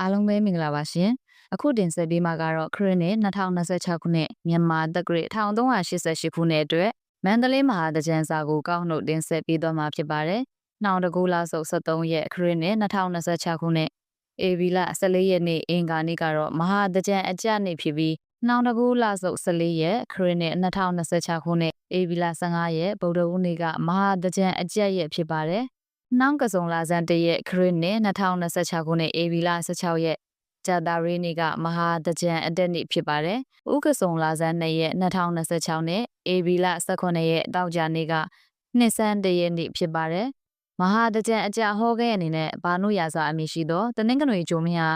အားလုံးပဲမင်္ဂလာပါရှင်အခုတင်ဆက်ပေးမှာကတော့ခရစ်နှစ်2026ခုနှစ်မြန်မာတက္ကရာ1388ခုနှစ်အတွက်မန္တလေးမဟာတကြံစာကိုကောက်နှုတ်တင်ဆက်ပေးသွားမှာဖြစ်ပါတယ်နှောင်တကူလာစုပ်73ရက်ခရစ်နှစ်2026ခုနှစ်အေဗီလာ14ရက်နေ့အင်္ဂါနေ့ကတော့မဟာတကြံအကြနေ့ဖြစ်ပြီးနှောင်တကူလာစုပ်14ရက်ခရစ်နှစ်2026ခုနှစ်အေဗီလာ15ရက်ဗုဒ္ဓဟူးနေ့ကမဟာတကြံအကြရက်ဖြစ်ပါတယ် နှောင်းကစုံလာဇန်တရက်ခရစ်နှစ်2026ခုနှစ်အေဗီလာ16ရက်ဂျာတာရီနေ့ကမဟာတကြံအတက်နေ့ဖြစ်ပါတယ်။ဥက္ကစုံလာဇန်2ရက်2026နဲ့အေဗီလာ18ရက်တောက်ကြနေ့ကနှစ်ဆန်းတရက်နေ့ဖြစ်ပါတယ်။မဟာတကြံအကြဟောခဲ့အနေနဲ့ဘာနုရာစာအမည်ရှိသောတနင်္ဂနွေဂျုံမဟာ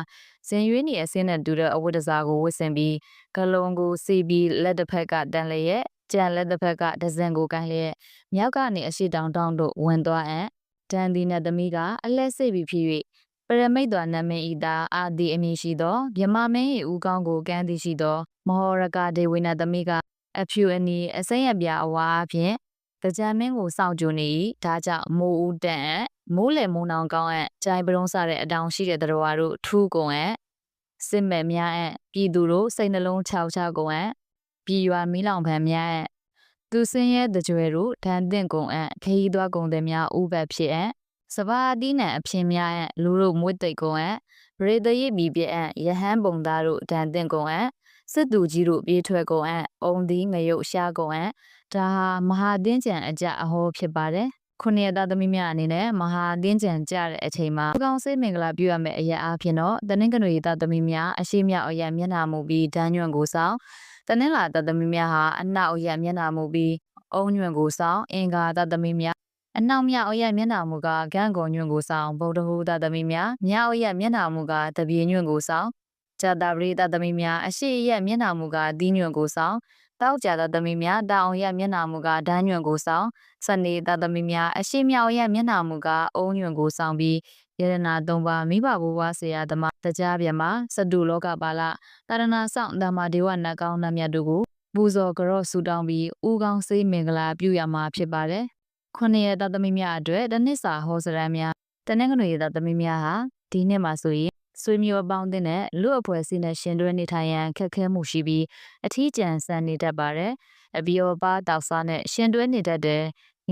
ဇင်ရွေးနေအစင်းနဲ့တူတဲ့အဝတ်တစားကိုဝတ်ဆင်ပြီးဂလုံကိုစီပြီးလက်တစ်ဖက်ကတန်လျက်ကြံလက်တစ်ဖက်ကဒဇန်ကိုကန်လျက်မြောက်ကနေအရှိတောင်တောင်တို့ဝင်သွားအံ့ ဒန်ဒီနတ်သမီးကအလက်စိတ်ပြီးဖြစ်၍ပရမိတ်တော်နမင်းဤသားအာဒီအမည်ရှိသောမြမမင်း၏ဦးကောင်းကိုကမ်းသည်ရှိသော မဟောရကဒေဝိနတ်သမီးကအဖြူအနီအစိမ့်ရပြအဝါအဖြင့်တကြံမင်းကိုစောင့်ကြနေ၏ဒါကြောင့်မိုးဦးတန့်မိုးလေမိုးနောင်ကောင်းအပ်ကြိုင်ပရုံးစတဲ့အတောင်ရှိတဲ့တော်တို့ထူးကုန်အပ်စစ်မဲ့များအပ်ပြည်သူတို့စိတ်နှလုံးခြောက်ခြားကုန်အပ်ပြည်ရွာမီးလောင်ဖန်များအပ် သူစင်းရဲ့တကြွယ်တို့ဒန်တင်ကုန်အပ်ခရီးသွားကုန်သည်များဥပတ်ဖြစ်အပ်စပါးအသီးနှံအဖြစ်များအပ်လူတို့မွေးတိတ်ကုန်အပ်ရေတရိပ်ပြီးပြအပ်ရဟန်းပုံသားတို့ဒန်တင်ကုန်အပ်စစ်သူကြီးတို့ပြေးထွက်ကုန်အပ်အုံသီးငရုတ်ရှားကုန်အပ်ဒါဟာမဟာတင်းကျန်အကြအဟောဖြစ်ပါတယ်ခုနှစ်ရက်သားသမီးများအနေနဲ့မဟာတင်းကျန်ကြတဲ့အချိန်မှာကောင်းစိတ်မင်္ဂလာပြုရမယ့်အရာအဖြစ်တော့တနင်္ဂနွေသားသမီးများအရှိမြောက်အရာမျက်နှာမူပြီးဒန်းညွန့်ကိုဆောင် တနင်္လာသားသမီးများဟာအနောက်အရာမျက်နှာမူပြီးအုံညွန့်ကိုဆောင်အင်္ဂါသားသမီးများအနောက်မြောက်အရက်မျက်နှာမူကဂန့်ကုံညွန့်ကိုဆောင်ဗုဒ္ဓဟူသသမီးများမြောက်အရက်မျက်နှာမူကတပြေညွန့်ကိုဆောင်ဇာတာပရိသသမီးများအရှိအရက်မျက်နှာမူကဒီညွန့်ကိုဆောင်တောက်ကြသောသမီးများတောင်ရက်မျက်နှာမူကဒန်းညွန့်ကိုဆောင်စနေသသမီးများအရှိမြောက်ရက်မျက်နှာမူကအုံညွန့်ကိုဆောင်ပြီး ယရနာသုံးပါမိဘဘိုးဘွားဆရာသမားတရားပြမစတုလောကပါလတာရဏဆောင်ဓမ္မဒေဝနတ်ကောင်းနတ်မြတ်တို့ကိုပူဇော်ကြော့ဆူတောင်းပြီးဥကောင်းစေးမင်္ဂလာပြုရမှာဖြစ်ပါတယ်ခုနှစ်ရက်သားသမီးများအတွက်တနစ်စာဟောစရမ်းများတနင်္ဂနွေရက်သားသမီးများဟာဒီနှစ်မှာဆိုရင်ဆွေမျိုးအပေါင်းအသင်းနဲ့လူအဖွဲ့အစည်းနဲ့ရှင်တွဲနေထိုင်ရန်ခက်ခဲမှုရှိပြီးအထီးကျန်ဆန်နေတတ်ပါတယ်။အဘီယောပါတောက်စားနဲ့ရှင်တွဲနေတတ်တဲ့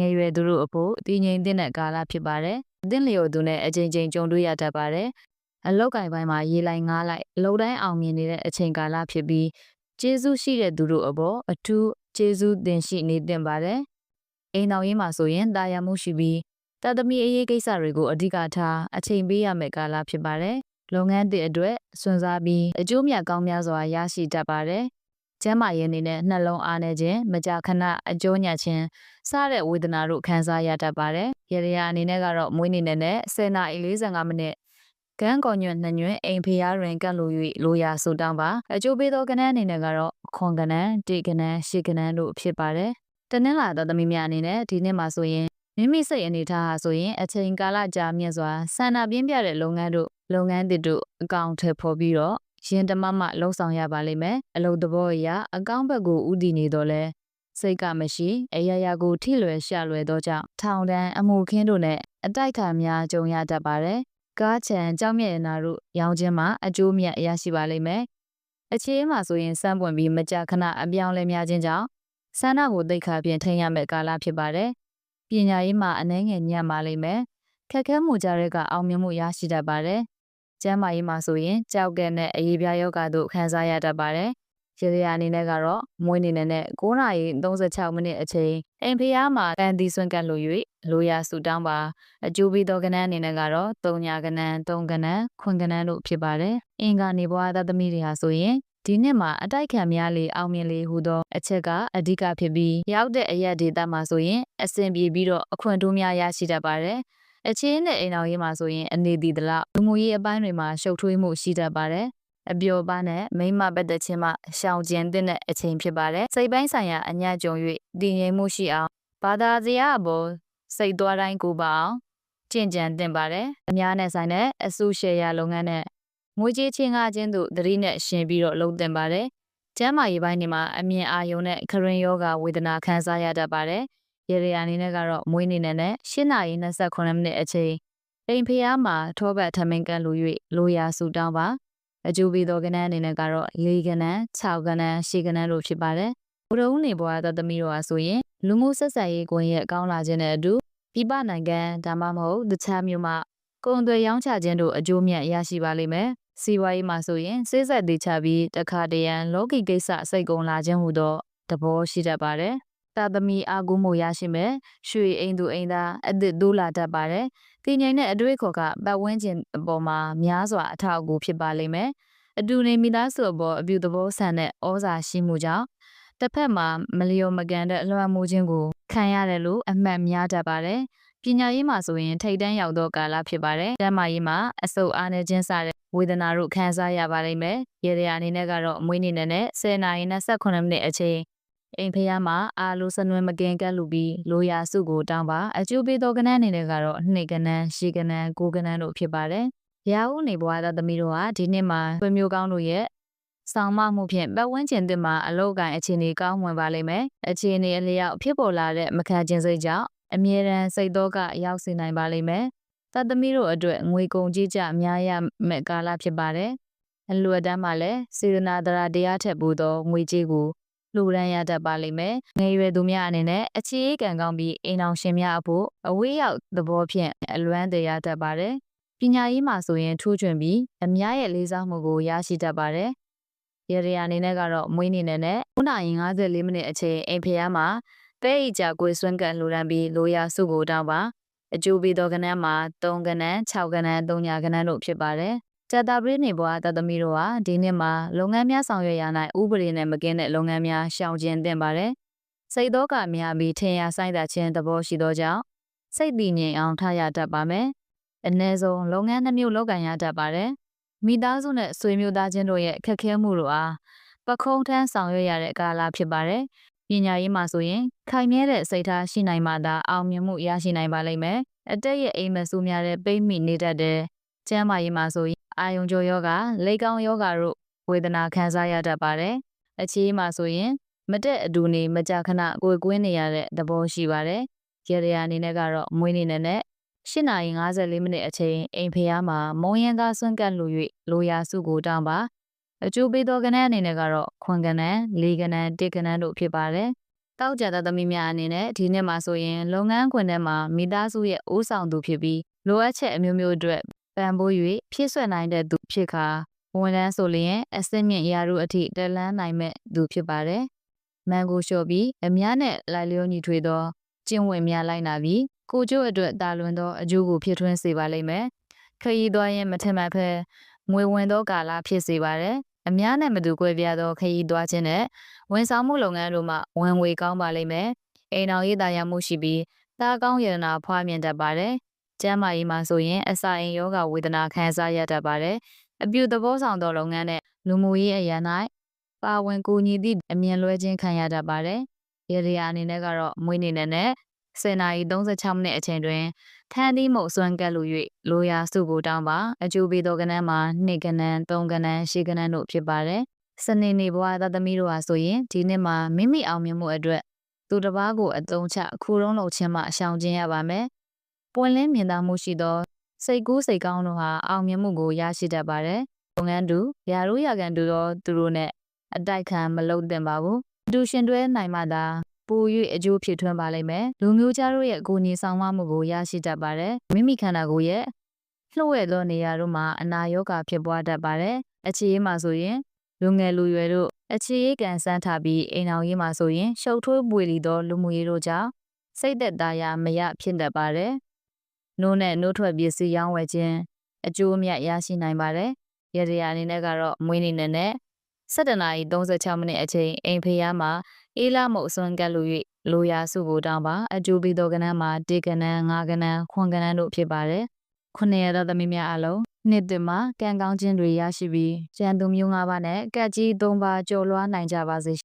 ငယ်ရွယ်သူတို့အဖို့တည်ငြိမ်တဲ့ကာလဖြစ်ပါတယ်။အသင်းလျော်သူနဲ့အချိန်ချင်းကြုံတွေ့ရတတ်ပါတယ်။အလောက်ကင်ပိုင်းမှာရေလိုက်ငားလိုက်အလုံးတိုင်းအောင်မြင်နေတဲ့အချိန်ကာလဖြစ်ပြီးကျေးဇူးရှိတဲ့သူတို့အပေါ်အထူးကျေးဇူးတင်ရှိနေတင်ပါတယ်အိမ်တော်ရေးမှာဆိုရင်တာယာမှုရှိပြီးတသမီအရေးကိစ္စတွေကိုအဓိကထားအချိန်ပေးရမယ့်ကာလဖြစ်ပါတယ်။လုပ်ငန်းတွေအတွက်စွန့်စားပြီးအကျိုးမြတ်ကောင်းများစွာရရှိတတ်ပါတယ်။ ကျန်းမာရေးအနေနဲ့နှလုံးအားနေခြင်းမကြာခဏအကျိုးညခြင်းစတဲ့ဝေဒနာတို့ခံစားရတတ်ပါတယ်။ရရအနေနဲ့ကတော့မွေးနေ့နဲ့10နာရီ45မိနစ်ကန်းကော်ညွန့်နှညွန့်အိမ်ဖျားတွင်ကန့်လို့၍လိုရာဆူတောင်းပါအကျိုးပေးသောကဏ္ဍအနေနဲ့ကတော့ခွန်ကဏ္ဍတိကဏ္ဍရှေကဏ္ဍတို့ဖြစ်ပါတယ်တနင်္လာသောသမီးများအနေနဲ့ဒီနှစ်မှာဆိုရင်မိမိစိတ်အနေထားဟာဆိုရင်အချိန်ကာလကြာမြင့်စွာဆန္ဒပြင်းပြတဲ့လုပ်ငန်းတို့လုပ်ငန်းတွေတို့အကောင့်ထဲပေါ်ပြီးတော့ ရင်တမမလှုံ့ဆော်ရပါလိမ့်မယ်အလုပ်သဘောအရာအကောင့်ဘက်ကိုဥတည်နေတော့လဲစိတ်ကမရှိအရာရာကိုထိလွယ်ရှာလွယ်သောကြောင့်ထောင်တန်းအမှုခင်းတို့နဲ့အတိုက်ခံများကြုံရတတ်ပါတယ်ကားချံကြောက်မြက်နာတို့ရောင်းခြင်းမှာအကျိုးမြတ်ရရှိပါလိမ့်မယ်အခြေအမှာဆိုရင်စမ်းပွင့်ပြီးမကြာခဏအပြောင်းလဲများခြင်းကြောင့်ဆန္ဒကိုသိခါပြင်ထိန်ရမယ့်ကာလဖြစ်ပါတယ်။ပညာရေးမှာအနှဲငယ်ညံ့ပါလိမ့်မယ်။ခက်ခဲမှုကြတဲ့ကအောင်မြင်မှုရရှိတတ်ပါတယ်။ ကျန်းမာရေးမှာဆိုရင်ကြောက်ကဲနဲ့အရေးပြားယောဂတို့ခံစားရတတ်ပါတယ်။ရေရအနေနဲ့ကတော့မွေးနေနဲ့9နာရီ36မိနစ်အချိန်အိမ်ဖျားမှာတန်တီဆွန့်ကပ်လို့၍လိုရာဆူတောင်းပါအကျိုးပေးသောကဏ္ဍအနေနဲ့ကတော့3ညာကဏ္ဍ3ကဏ္ဍခွန်ကဏ္ဍတို့ဖြစ်ပါတယ်။အင်္ဂါနေဘွားသားသမီးတွေဟာဆိုရင်ဒီနှစ်မှာအတိုက်ခံများလေအောင်မြင်လေဟူသောအချက်ကအဓိကဖြစ်ပြီးရောက်တဲ့အရက်ဒေတာမှာဆိုရင်အဆင်ပြေပြီးတော့အခွင့်အတိုးများရရှိတတ်ပါတယ်။ အချင်းနဲ့အိမ်တော်ရေးမှာဆိုရင်အနေဒီတလောက်လူမှုရေးအပိုင်းတွေမှာရှုပ်ထွေးမှုရှိတတ်ပါတယ်။အပျော်ပါနဲ့မိမပတ်သက်ခြင်းမှရှောင်ကျဉ်တဲ့အချိန်ဖြစ်ပါတယ်။စိတ်ပိုင်းဆိုင်ရာအညံ့ကြုံ၍တည်ငြိမ်မှုရှိအောင်ဘာသာစရာအပေါ်စိတ်သွားတိုင်းကိုပါအောင်ကြင်ကြံတင်ပါတယ်။အများနဲ့ဆိုင်တဲ့အစုရှယ်ယာလုပ်ငန်းနဲ့ငွေကြေးချင်းကားခြင်းတို့သတိနဲ့ရှင်ပြီးတော့လုံတင်ပါတယ်။ကျန်းမာရေးပိုင်းတွေမှာအမြင်အာရုံနဲ့ခရင်ယောဂဝေဒနာခံစားရတတ်ပါတယ်။ ရေရအနေနဲ့ကတော့မွေးနေနဲ့၈နာရီ28မိနစ်အချိန်အိမ်ဖျားမှာထောပတ်ထမင်းကန်းလူ၍လိုရာဆူတောင်းပါအကျိုးပေးသောကဏ္ဍအနေနဲ့ကတော့၄ကဏ္ဍ၆ကဏ္ဍ၈ကဏ္ဍလို့ဖြစ်ပါတယ်ဘုရုံးနေဘွားသသမီးတို့ဟာဆိုရင်လူမှုဆက်ဆံရေးကွန်ရက်ကောင်းလာခြင်းနဲ့အတူပြပနိုင်ငံဒါမှမဟုတ်တခြားမျိုးမှကုန်သွယ်ရောင်းချခြင်းတို့အကျိုးမြတ်ရရှိပါလိမ့်မယ်စီးပွားရေးမှာဆိုရင်စိစက်သေးချပြီးတခါတရံလောကီကိစ္စစိတ်ကုန်လာခြင်းဟူသောသဘောရှိတတ်ပါတယ် သာသမီအာကူမှုရရှိမယ်ရွှေအိမ်သူအိမ်သားအသစ်ဒိုးလာတတ်ပါတယ်တည်ငြိမ်တဲ့အတွေ့အခေါ်ကပတ်ဝန်းကျင်အပေါ်မှာများစွာအထောက်အကူဖြစ်ပါလိမ့်မယ်အတူနေမိသားစုအပေါ်အပြုသဘောဆန်တဲ့ဩဇာရှိမှုကြောင့်တစ်ဖက်မှာမလျော်မကန်တဲ့အလွှမ်းမိုးခြင်းကိုခံရတယ်လို့အမှတ်များတတ်ပါတယ်ပညာရေးမှာဆိုရင်ထိတ်တန်းရောက်သောကာလဖြစ်ပါတယ်။တမ်းမာရေးမှာအဆုတ်အားနည်းခြင်းစတဲ့ဝေဒနာတို့ခံစားရပါလိမ့်မယ်။ရေရအနေနဲ့ကတော့အမွေးနေနဲ့10နာရီ28မိနစ်အချိန် အိမ်ဖျားမှာအာလိုစနွယ်မကင်ကက်လူပြီးလိုရာစုကိုတောင်းပါအကျိုးပေးသောကဏ္ဍအနေနဲ့ကတော့နှစ်ကဏ္ဍရှည်ကဏ္ဍကိုကဏ္ဍတို့ဖြစ်ပါတယ်။ရာဦးနေဘွားသားသမီးတို့ဟာဒီနှစ်မှာဆွေမျိုးကောင်းတို့ရဲ့ဆောင်မမှုဖြင့်ပတ်ဝန်းကျင်တင်မှာအလောက်ကန်အခြေအနေကောင်းဝင်ပါလိမ့်မယ်။အခြေအနေအလျောက်ဖြစ်ပေါ်လာတဲ့မခံခြင်းစိတ်ကြောင့်အမြဲတမ်းစိတ်တော့ကရောက်စေနိုင်ပါလိမ့်မယ်။သတ္တမီတို့အတွက်ငွေကုန်ကြီးကြအများရမဲ့ကာလဖြစ်ပါတယ်။အလွယ်တမ်းမှာလည်းစေရနာတရာတရားထက်ပိုသောငွေကြေးကို လူရန်ရတတ်ပါလိမ့်မယ်။ငယ်ရွယ်သူများအနေနဲ့အခြေအေးကံကောင်းပြီးအိမ်အောင်ရှင်များအဖို့အဝေးရောက်သဘောဖြင့်အလွမ်းတရာတတ်ပါတယ်။ပညာရေးမှာဆိုရင်ထူးချွန်ပြီးအများရဲ့လေးစားမှုကိုရရှိတတ်ပါတယ်။ရရအနေနဲ့ကတော့မွေးနေနဲ့9နာရီ54မိနစ်အချိန်အိမ်ဖျားမှာပဲ့ဤကြကွေဆွမ်းကန်လိုရန်ပြီးလိုရာစုကိုတောင်းပါအကျိုးပေးသောကဏ္ဍမှာ3ကဏ္ဍ6ကဏ္ဍ3ညာကဏ္ဍတို့ဖြစ်ပါတယ် ကျတာပရိနေဘွားတသမီတို့ဟာဒီနှစ်မှာလုပ်ငန်းများဆောင်ရွက်ရနိုင်ဥပဒေနဲ့မကင်းတဲ့လုပ်ငန်းများရှောင်ကျဉ်သင့်ပါတယ်စိတ်သောကများပြီးထင်ရဆိုင်တာခြင်းသဘောရှိသောကြောင့်စိတ်တည်ငြိမ်အောင်ထားရတတ်ပါမယ်အ ਨੇ ဆုံးလုပ်ငန်းနှမျိုးလုပ်ကင်ရတတ်ပါတယ်မိသားစုနဲ့ဆွေမျိုးသားချင်းတို့ရဲ့အခက်အခဲမှုတို့အားပခုံးထမ်းဆောင်ရွက်ရတဲ့ကာလဖြစ်ပါတယ်ပညာရေးမှာဆိုရင်ခိုင်မြဲတဲ့စိတ်ထားရှိနိုင်မှသာအောင်မြင်မှုရရှိနိုင်ပါလိမ့်မယ်။အတက်ရဲ့အိမ်မဆူများတဲ့ပိတ်မိနေတတ်တဲ့ကျန်းမာရေးမှာဆိုရင် အာယုံကြောယောဂလက်ကောင်းယောဂတို့ဝေဒနာခံစားရတတ်ပါတယ်။အခြေမှာဆိုရင်မတက်အတူနေမကြခဏကိုယ်ကွင်းနေရတဲ့သဘောရှိပါတယ်။ရေရအနေနဲ့ကတော့မွေးနေနဲ့8နာရီ54မိနစ်အချိန်အိမ်ဖျားမှာမုံရင်သားဆွန့်ကပ်လို့၍လိုရာစုကိုတောင်းပါအကျိုးပေးသောကဏ္ဍအနေနဲ့ကတော့ခွန်ကဏ္ဍလေးကဏ္ဍတစ်ကဏ္ဍတို့ဖြစ်ပါတယ်။တောက်ကြတဲ့သမီးများအနေနဲ့ဒီနှစ်မှာဆိုရင်လုပ်ငန်းခွင်ထဲမှာမိသားစုရဲ့အိုးဆောင်သူဖြစ်ပြီးလိုအပ်ချက်အမျိုးမျိုးအတွက် ပံ့ပိုး၍ဖြည့်ဆွက်နိုင်တဲ့သူဖြစ်ခါဝန်ထမ်းဆိုလျင်အစင်းမြင့်ရာထူးအထိတက်လန်းနိုင်မဲ့သူဖြစ်ပါတယ်။မန်ကိုလျှော့ပြီးအများနဲ့လိုက်လျောညီထွေသောကျင့်ဝတ်များလိုက်နာပြီးကိုကျို့အတွက်တာလွန်သောအကျိုးကိုဖြစ်ထွန်းစေပါလိမ့်မယ်။ခရီးသွားရင်မထင်မှတ်ဖဲငွေဝင်သောကာလဖြစ်စေပါတယ်။အများနဲ့မတူကွဲပြားသောခရီးသွားခြင်းနဲ့ဝန်ဆောင်မှုလုပ်ငန်းတို့မှဝင်ငွေကောင်းပါလိမ့်မယ်။အိမ်တော်ရေးသားရမှုရှိပြီးသားကောင်းရနာဖွားမြင်တတ်ပါတယ်။ ကျန်းမာရေးမှာဆိုရင်အစာအိမ်ယောဂဝေဒနာခံစားရတတ်ပါတယ်။အပြုသဘောဆောင်သောလုပ်ငန်းနဲ့လူမှုရေးအရန်၌ပါဝင်ကူညီသည့်အမြင်လွဲခြင်းခံရတတ်ပါတယ်။ရေဒီယာအနေနဲ့ကတော့မွေးနေနဲ့10နာရီ36မိနစ်အချိန်တွင်ထန်းသီးမုတ်စွမ်းကပ်လို၍လိုရာစုကိုတောင်းပါအကျိုးပေးသောကဏ္ဍမှာ2ကဏ္ဍ3ကဏ္ဍ10ကဏ္ဍတို့ဖြစ်ပါတယ်စနေနေ့ဘဝသားသမီးတို့ဟာဆိုရင်ဒီနှစ်မှာမိမိအောင်မြင်မှုအတွက်သူတစ်ပါးကိုအသုံးချအခုလုံးလုံးချင်းမှအရှောင်ကျဉ်ရပါမယ် ပွင့်လင်းမြင်သာမှုရှိသောစိတ်ကူးစိတ်ကောင်းတို့ဟာအောင်မြင်မှုကိုရရှိတတ်ပါတယ်လုပ်ငန်းတူရာရိုးရာကန်တူသောသူတို့နဲ့အတိုက်ခံမလုပ်သင့်ပါဘူးအတူရှင်တွဲနိုင်မှသာပို၍အကျိုးဖြစ်ထွန်းပါလိမ့်မယ်လူမျိုးခြားတို့ရဲ့ကိုယ်ညီဆောင်မမှုကိုရရှိတတ်ပါတယ်မိမိခန္ဓာကိုယ်ရဲ့လှုပ်ဝဲသောနေရာတို့မှာအနာရောဂါဖြစ်ပွားတတ်ပါတယ်အခြေရေးမှာဆိုရင်လူငယ်လူရွယ်တို့အခြေရေးကန်စမ်းထားပြီးအိမ်အောင်ရေးမှာဆိုရင်ရှုပ်ထွေးပွေလီသောလူမှုရေးတို့ကြောင့်စိတ်သက်သာရာမရဖြစ်တတ်ပါတယ် နိုးနဲ့နိုးထွက်ပစ္စည်းရောင်းဝယ်ခြင်းအကျိုးအမြတ်ရရှိနိုင်ပါတယ်ရရအနေနဲ့ကတော့မွေးနေနဲ့7နာရီ36မိနစ်အချိန်အိမ်ဖေးရမှာအေးလာမုတ်အစွန်ကက်လူ၍လိုရာစုကိုတောင်းပါအကျိုးပြီးသောကဏ္ဍမှာတေကဏ္ဍ၅ကဏ္ဍခွန်ကဏ္ဍတို့ဖြစ်ပါတယ်ခုနှစ်ရသောသမီးများအလုံးနှစ်တမှာကံကောင်းခြင်းတွေရရှိပြီးကျန်သူမျိုး၅ပါးနဲ့ကက်ကြီး၃ပါးကျော်လွှားနိုင်ကြပါစေ